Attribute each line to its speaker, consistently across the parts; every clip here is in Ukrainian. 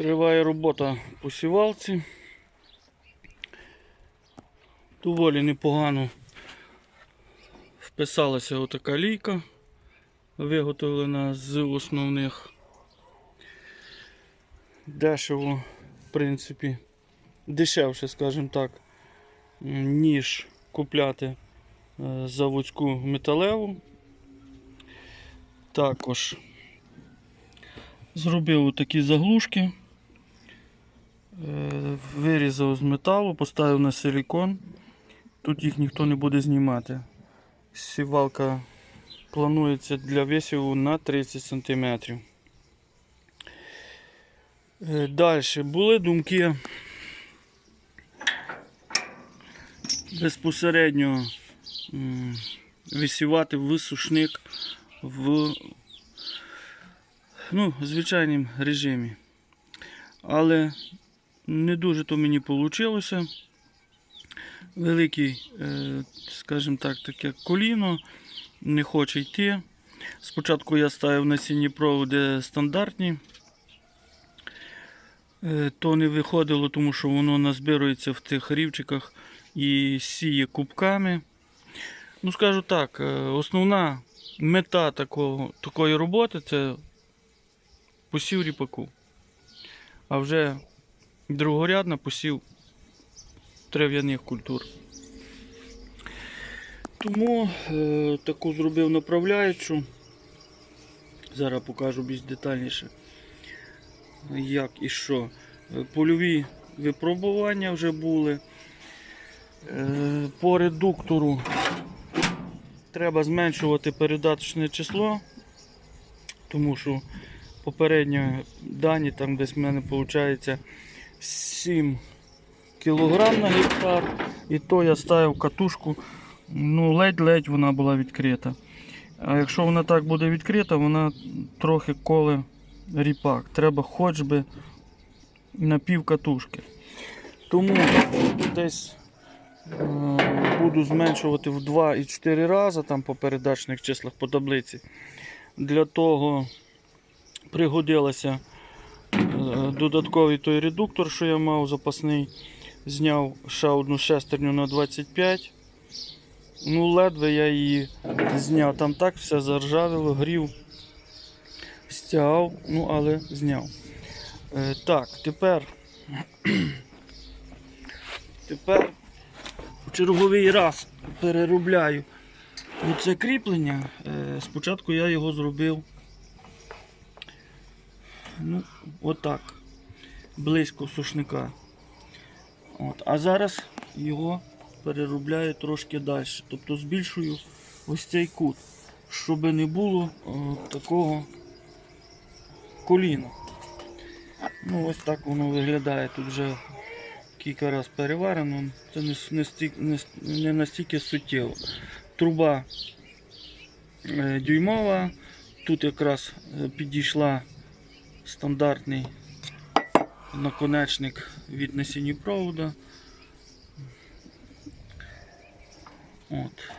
Speaker 1: Триває робота по сівалці. Доволі непогано вписалася отака лійка, виготовлена з основних. Дешево, в принципі, дешевше, скажімо так, ніж купляти е, заводську металеву. Також зробив такі заглушки, вирізав з металу, поставив на силікон. Тут їх ніхто не буде знімати. Сівалка планується для висіву на 30 см. Далі були думки безпосередньо висівати в сушник в ну, звичайному режимі. Але не дуже то мені вийшло. Великий, е, скажімо так, таке коліно не хоче йти. Спочатку я ставив насінні проводи стандартні. Е, То не виходило, тому що воно назбирується в тих рівчиках і сіє кубками. Ну, скажу так, е, основна мета такого, такої роботи це посів ріпаку. А вже другорядна посів трав'яних культур. Тому е, таку зробив направляючу. Зараз покажу більш детальніше, як і що. Е, Польові випробування вже були. Е, по редуктору треба зменшувати передаточне число, тому що попередньо дані там десь в мене виходить 7 кг на гектар. І то я ставив катушку, ну ледь-ледь вона була відкрита. А якщо вона так буде відкрита, вона трохи коле ріпак. Треба хоч би на пів катушки. Тому десь е, буду зменшувати в 2,4 рази там по передачних числах по таблиці. Для того пригодилося е, додатковий той редуктор, що я мав запасний. Зняв ще одну шестерню на 25. Ну, ледве я її зняв. Там так все заржавіло, грів, стягав, ну але зняв. Е, так, тепер. Тепер в черговий раз переробляю це кріплення. Е, спочатку я його зробив ну, отак, близько сушника. От. А зараз його переробляю трошки далі. Тобто збільшую ось цей кут, щоб не було о, такого коліна. Ну, ось так воно виглядає. Тут вже кілька разів переварено. Це не, не, не, не настільки суттєво. Труба е, дюймова. Тут якраз е, підійшла стандартний наконечник від насіння провода. От.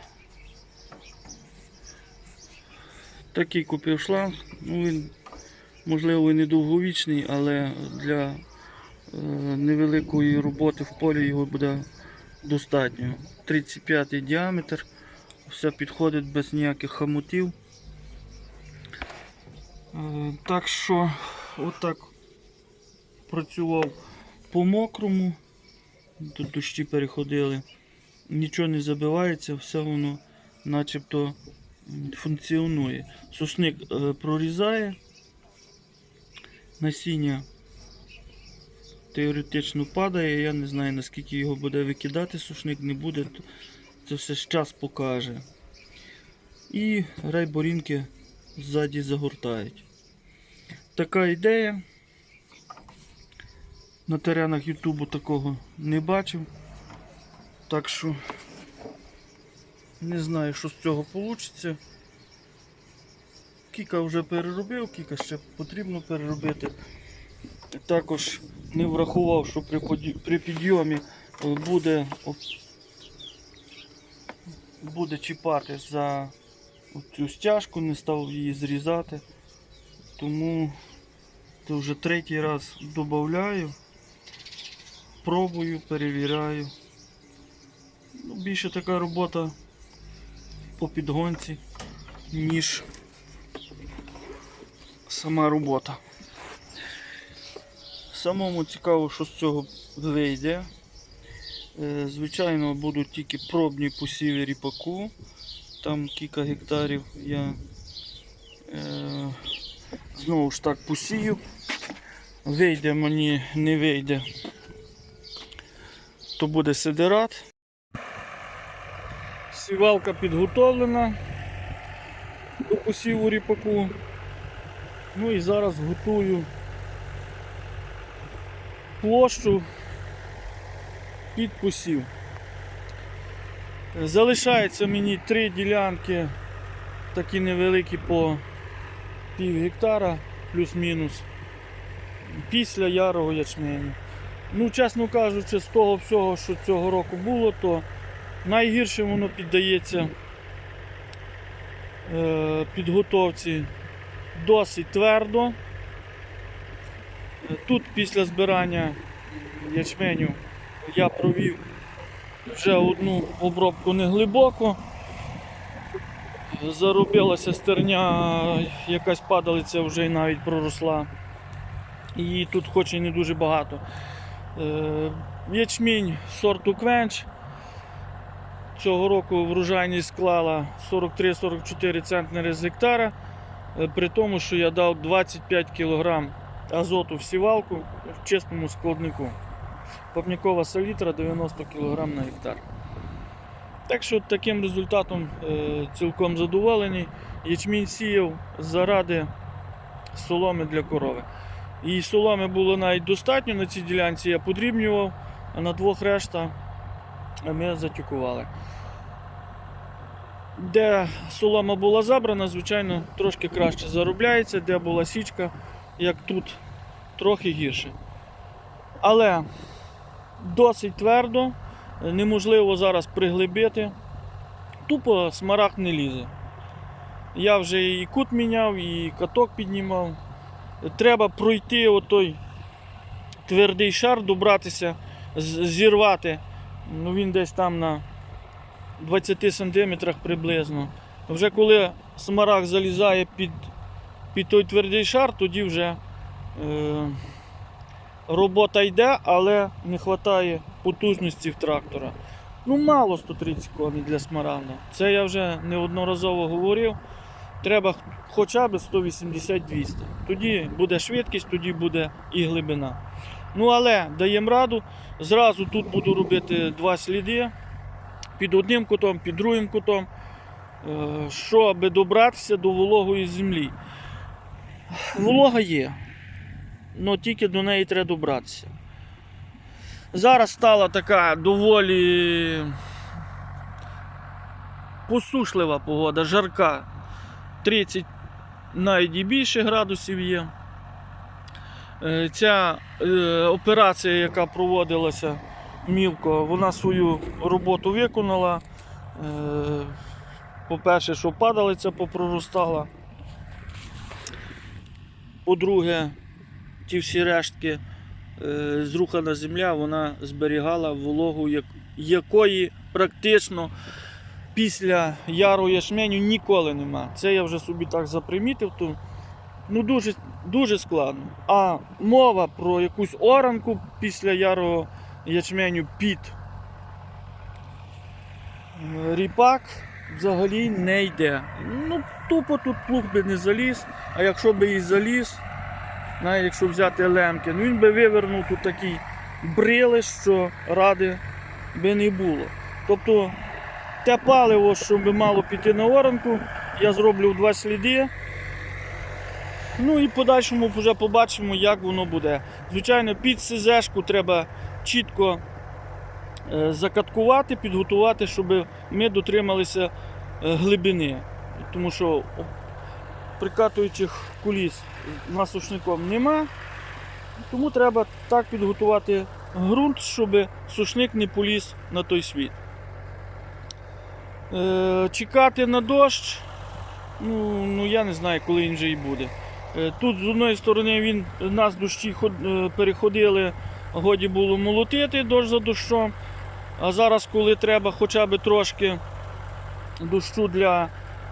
Speaker 1: Такий купив шланг. Ну, він, можливо, і не довговічний, але для е, невеликої роботи в полі його буде достатньо. 35 діаметр, все підходить без ніяких хамутів. Е, так що, отак працював по мокрому, тут дощі переходили, нічого не забивається, все воно начебто функціонує. Сушник е, прорізає, насіння теоретично падає, я не знаю наскільки його буде викидати, сушник не буде, це все ж час покаже. І райборінки ззаді загортають. Така ідея. На теренах Ютубу такого не бачив. Так що не знаю, що з цього вийде. Кіка вже переробив, кіка ще потрібно переробити. Також не врахував, що при, при підйомі е, буде, буде чіпати за цю стяжку, не став її зрізати. Тому то вже третій раз додаю, пробую, перевіряю. Ну, більше така робота по підгонці, ніж сама робота. Самому цікаво, що з цього вийде. Е, Звичайно, будуть тільки пробні посіви ріпаку. Там кілька гектарів я е, знову ж так посію. Вийде мені, не вийде, то буде сидерат. Сівалка підготовлена до посіву ріпаку. Ну і зараз готую площу під посів. Залишається мені три ділянки, такі невеликі по пів гектара, плюс-мінус, після ярого ячменю. Ну, чесно кажучи, з того всього, що цього року було, то найгірше воно піддається е, підготовці досить твердо. Тут після збирання ячменю я провів вже одну обробку неглибоко. Заробилася стерня, якась падалиця вже й навіть проросла. І тут хоч і не дуже багато. Е, Ячмінь сорту квенч. Цього року врожайність склала 43-44 центнери з гектара, е, при тому, що я дав 25 кг азоту в сівалку в чистому складнику. Попнякова селітра 90 кг на гектар. Так що таким результатом е, цілком задоволений. Ячмінь сіяв заради соломи для корови. І соломи було навіть достатньо на цій ділянці, я подрібнював, а на двох решта ми затюкували. Де солома була забрана, звичайно, трошки краще заробляється, де була січка, як тут, трохи гірше. Але досить твердо, неможливо зараз приглибити. Тупо смарагд не лізе. Я вже і кут міняв, і каток піднімав. Треба пройти отой твердий шар, добратися, зірвати. Ну, він десь там на 20 сантиметрах приблизно. Вже коли смарагд залізає під, під той твердий шар, тоді вже е, робота йде, але не вистачає потужності в трактора. Ну, мало 130 коней для смарагда. Це я вже неодноразово говорив. Треба хоча б 180-200. Тоді буде швидкість, тоді буде і глибина. Ну, але даємо раду. Зразу тут буду робити два сліди під одним кутом, під другим кутом, е, щоб добратися до вологої землі. Волога є, але тільки до неї треба добратися. Зараз стала така доволі посушлива погода, жарка. 30 навіть і більше градусів є. Е, Ця е, операція, яка проводилася мілко, вона свою роботу виконала. Е, По-перше, що падалиця попроростала. По-друге, ті всі рештки е, зрухана земля, вона зберігала вологу, як- якої практично після яру ячменю ніколи нема. Це я вже собі так запримітив, то ну, дуже, дуже складно. А мова про якусь оранку після ярого ячменю під е, ріпак взагалі не йде. Ну, тупо тут плуг би не заліз, а якщо би і заліз, навіть якщо взяти лемки, ну він би вивернув тут такий брили, що ради би не було. Тобто те паливо, що би мало піти на оранку, я зроблю два сліди. Ну і в подальшому вже побачимо, як воно буде. Звичайно, під СЗшку треба чітко е, закаткувати, підготувати, щоб ми дотрималися е, глибини. Тому що прикатуючих куліс насушником нема. Тому треба так підготувати ґрунт, щоб сушник не поліз на той світ. Е, чекати на дощ, ну, ну я не знаю, коли він вже і буде. Е, Тут з одної сторони він нас дощі ход- е, переходили, годі було молотити дощ за дощом. А зараз, коли треба хоча б трошки дощу для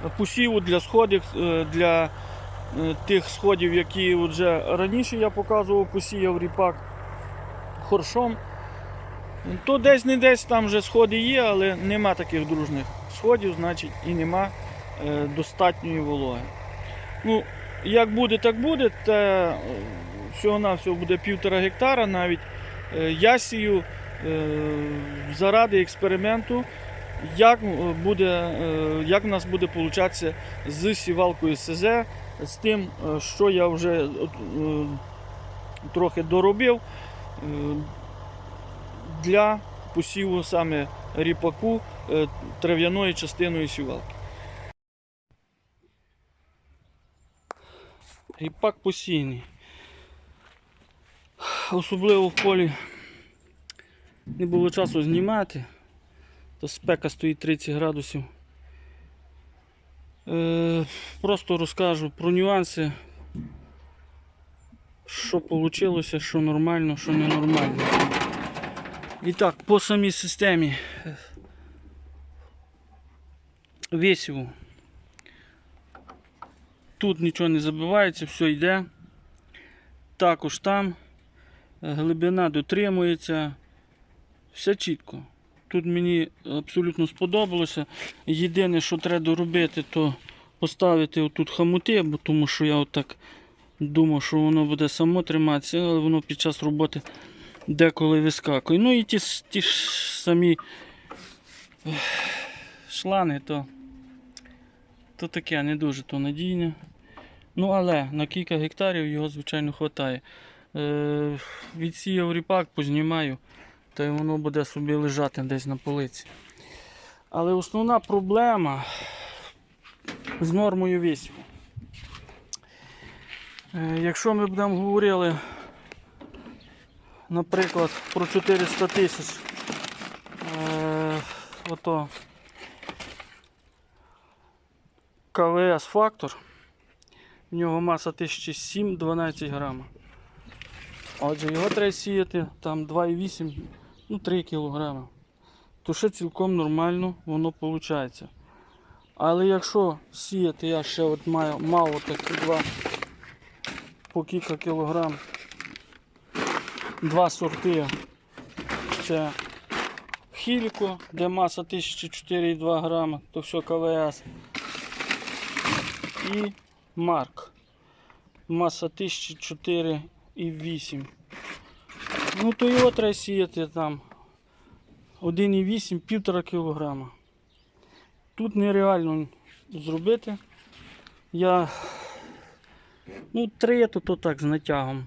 Speaker 1: посіву, для сходів, е, для е, тих сходів, які вже раніше я показував, посіяв ріпак хоршом, то десь не десь там вже сходи є, але нема таких дружних сходів, значить і нема е, достатньої вологи. Ну, як буде, так буде. Та всього-навсього буде півтора гектара навіть. Я сію заради експерименту, як, е, буде, е, як в нас буде получатися з сівалкою СЗ, з тим, е, що я вже трохи доробив для посіву саме ріпаку трав'яною частиною сівалки. Ріпак посійний. Особливо в полі не було часу знімати, то спека стоїть 30 градусів. Е, просто розкажу про нюанси, що вийшло, що нормально, що ненормально. І так, по самій системі весіву. Тут нічого не забивається, все йде. Також там глибина дотримується. Все чітко. Тут мені абсолютно сподобалося. Єдине, що треба доробити, то поставити отут хамути, бо тому що я отак думав, що воно буде само триматися, але воно під час роботи деколи вискакує. Ну і ті, ті ж самі шланги, то, то таке не дуже то надійне. Ну, але на кілька гектарів його, звичайно, вистачає. Е, відсіяв ріпак, познімаю, та й воно буде собі лежати десь на полиці. Але основна проблема з нормою вісів. Е, якщо ми будемо говорили, наприклад, про 400 тисяч, е, ото КВС фактор. В нього маса 1007-12 грама. Отже, його треба сіяти там 2,8, ну 3 кг. То ще цілком нормально воно виходить. Але якщо сіяти, я ще от маю, мав такі два по кілька кілограм. Два сорти. Це Хілько, де маса 1004,2 грама, то все КВС. І Марк. Маса 1004,8. Ну, то його треба сіяти там 1,8 1,5 кг. Тут нереально зробити. Я ну, 3 то, так з натягом.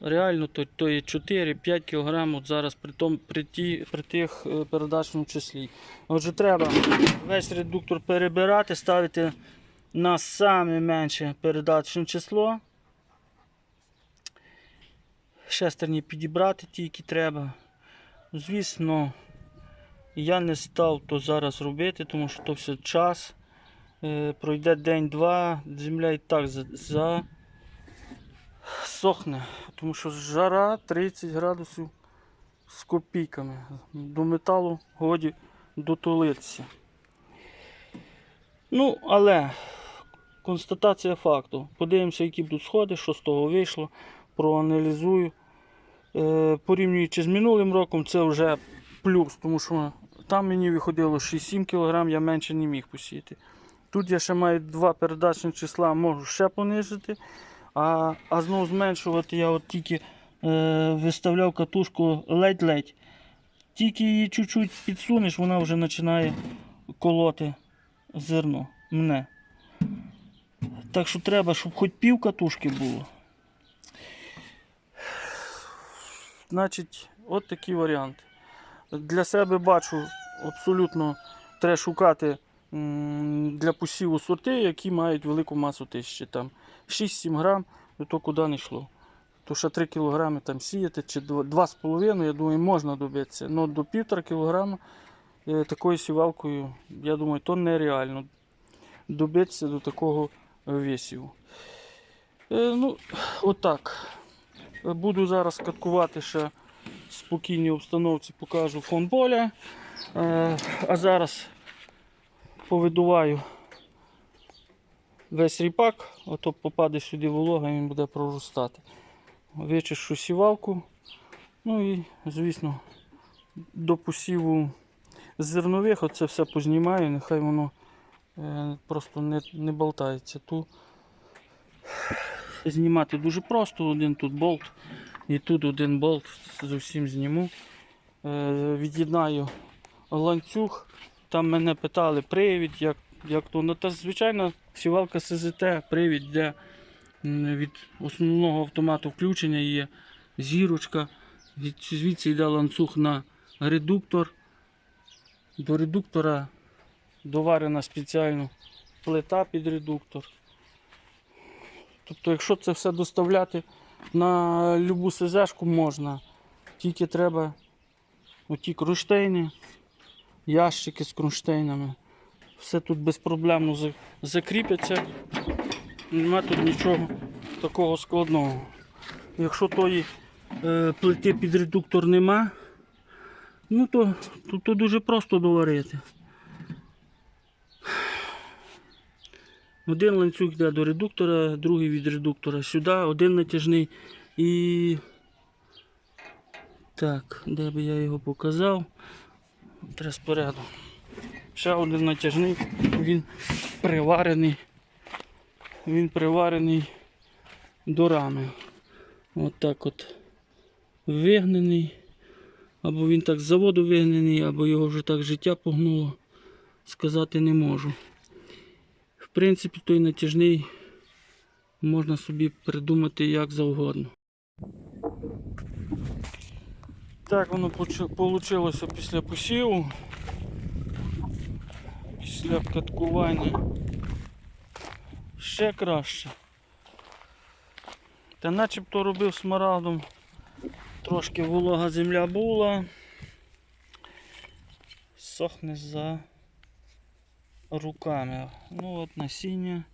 Speaker 1: Реально то, то є 4-5 кг от зараз при, том, при, ті, при тих е, передачному числі. Отже, треба весь редуктор перебирати, ставити на саме менше передачне число. Шестерні підібрати ті, які треба. Звісно, я не став то зараз робити, тому що то все час. Е, пройде день-два, земля і так за, за... сохне, тому що жара 30 градусів з копійками. До металу годі дотулитися. Ну, але констатація факту. Подивимося, які будуть сходи, що з того вийшло, проаналізую. Е, порівнюючи з минулим роком, це вже плюс, тому що там мені виходило 6-7 кг, я менше не міг посіяти. Тут я ще маю два передачні числа, можу ще понизити, а, а знову зменшувати я от тільки е, виставляв катушку ледь-ледь. Тільки її чуть-чуть підсунеш, вона вже починає колоти зерно. Мене. Так що треба, щоб хоч пів катушки було. Значить, от такий варіант. Для себе бачу, абсолютно треба шукати для посіву сорти, які мають велику масу тисячі. Там 6-7 грам, ну, то куди не йшло. То ще 3 кг там сіяти, чи 2,5, я думаю, можна добитися. Ну до 1,5 кг е, такою сівалкою, я думаю, то нереально добитися до такого весіву. Е, ну, отак. Буду зараз каткувати ще в спокійній обстановці, покажу фон поля. Е, а зараз повидуваю весь ріпак, ото попаде сюди волога і він буде проростати. Вичищу сівалку. Ну і, звісно, до посіву зернових оце все познімаю, нехай воно е, просто не, не болтається. Ту знімати дуже просто, один тут болт і тут один болт з усім зніму. Е, від'єднаю ланцюг. Там мене питали привід, як, як то. Ну, та, звичайно, сівалка СЗТ, привід йде м, від основного автомату включення є зірочка. Від, звідси йде ланцюг на редуктор. До редуктора доварена спеціально плита під редуктор. Тобто, якщо це все доставляти на любу СЗшку можна, тільки треба оті кронштейни, ящики з кронштейнами. Все тут безпроблемно закріпиться. Нема тут нічого такого складного. Якщо тої е, плити під редуктор нема, ну то, то, то дуже просто доварити. Один ланцюг йде до редуктора, другий від редуктора сюди, один натяжний і. Так, де би я його показав? Треба спереду. Ще один натяжний, він приварений. Він приварений до рами. От так от вигнаний. Або він так з заводу вигнаний, або його вже так життя погнуло. Сказати не можу. Принципі, той натяжний можна собі придумати як завгодно. Так воно вийшло після посіву, після каткування. Ще краще. Та начебто робив смарагдом. Трошки волога земля була. Сохне за руками. Ну от насіння.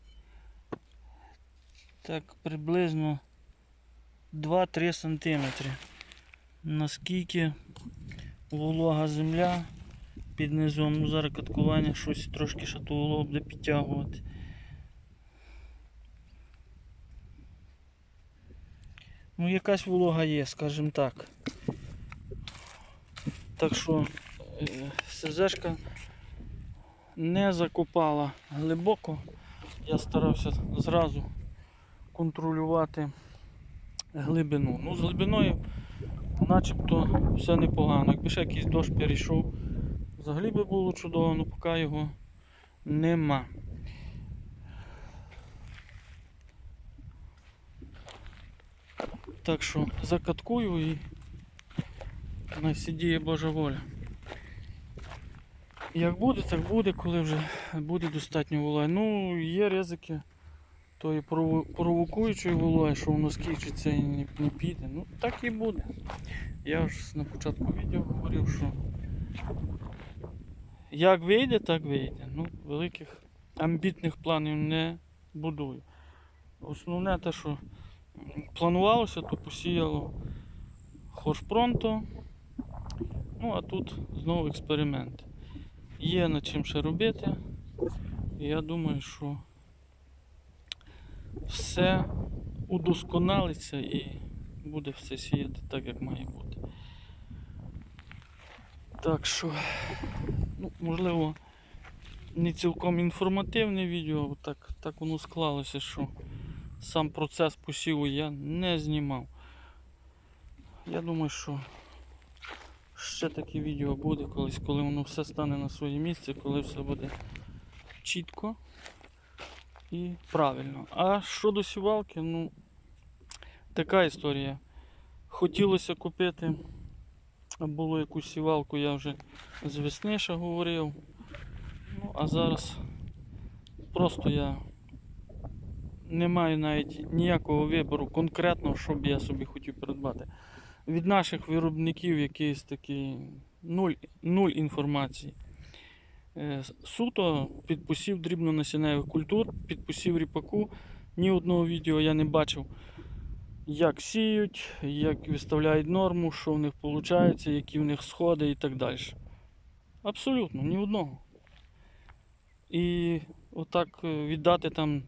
Speaker 1: Так приблизно 2-3 см. Наскільки волога земля під низом. Ну зараз каткування щось трошки ще ту вологу буде підтягувати. Ну якась волога є, скажімо так. Так що е, СЗшка не закопала глибоко. Я старався зразу контролювати глибину. Ну, з глибиною начебто все непогано. Якби ще якийсь дощ перейшов, взагалі би було чудово, але поки його нема. Так що закаткую і на сидіє Божа воля. Як буде, так буде, коли вже буде достатньо вологи. Ну, є ризики тої провокуючої вологи, що воно скінчиться і не, не піде. Ну так і буде. Я вже на початку відео говорив, що як вийде, так вийде. Ну, великих амбітних планів не будую. Основне те, що планувалося, то посіяло хоршпронто. Ну, а тут знову експеримент. Є над чим ще робити. Я думаю, що все удосконалиться і буде все сіяти так, як має бути. Так що, ну, можливо, не цілком інформативне відео, так, так воно склалося, що сам процес посіву я не знімав. Я думаю, що ще таке відео буде колись, коли воно все стане на своє місце, коли все буде чітко і правильно. А щодо сівалки, ну така історія. Хотілося купити, було якусь сівалку, я вже з весни ще говорив. Ну, а зараз просто я не маю навіть ніякого вибору конкретно, що б я собі хотів придбати. Від наших виробників якийсь такий нуль, нуль інформації. Е, Суто під посів дрібнонасінневих культур, під посів ріпаку Ні одного відео я не бачив, як сіють, як виставляють норму, що в них виходить, які в них сходи і так далі. Абсолютно, ні одного. І отак е, віддати там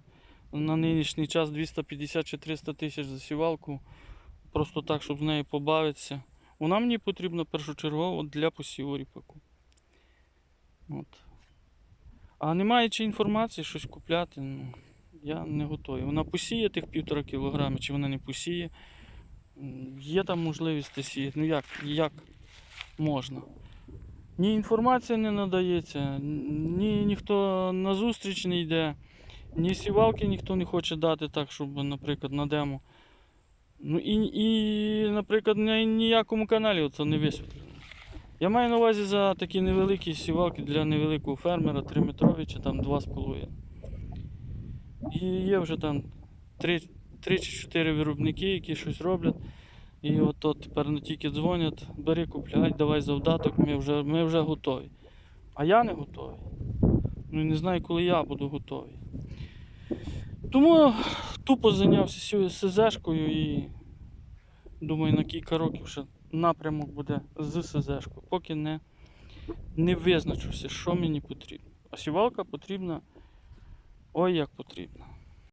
Speaker 1: на нинішній час 250 чи 300 тисяч за сівалку, просто так, щоб з нею побавитися. Вона мені потрібна першочергово для посіву ріпаку. От. А не маючи інформації, щось купляти, ну, я не готовий. Вона посіє тих півтора кілограми, чи вона не посіє. Є там можливість сіяти. Ну як, як можна? Ні інформація не надається, ні ніхто на зустріч не йде, ні сівалки ніхто не хоче дати так, щоб, наприклад, на демо. Ну і, і наприклад, на ніякому каналі це не висвітлено. Я маю на увазі за такі невеликі сівалки для невеликого фермера, 3 метрові чи там 2,5. І є вже там 3, 3 чи 4 виробники, які щось роблять. І от, от тепер не тільки дзвонять, бери, купляй, давай завдаток, ми вже, ми вже готові. А я не готовий. Ну і не знаю, коли я буду готовий. Тому тупо зайнявся СЗ-шкою і думаю, на кілька років ще напрямок буде з СЗ-шкою, поки не, не визначився, що мені потрібно. А сівалка потрібна. Ой, як потрібна.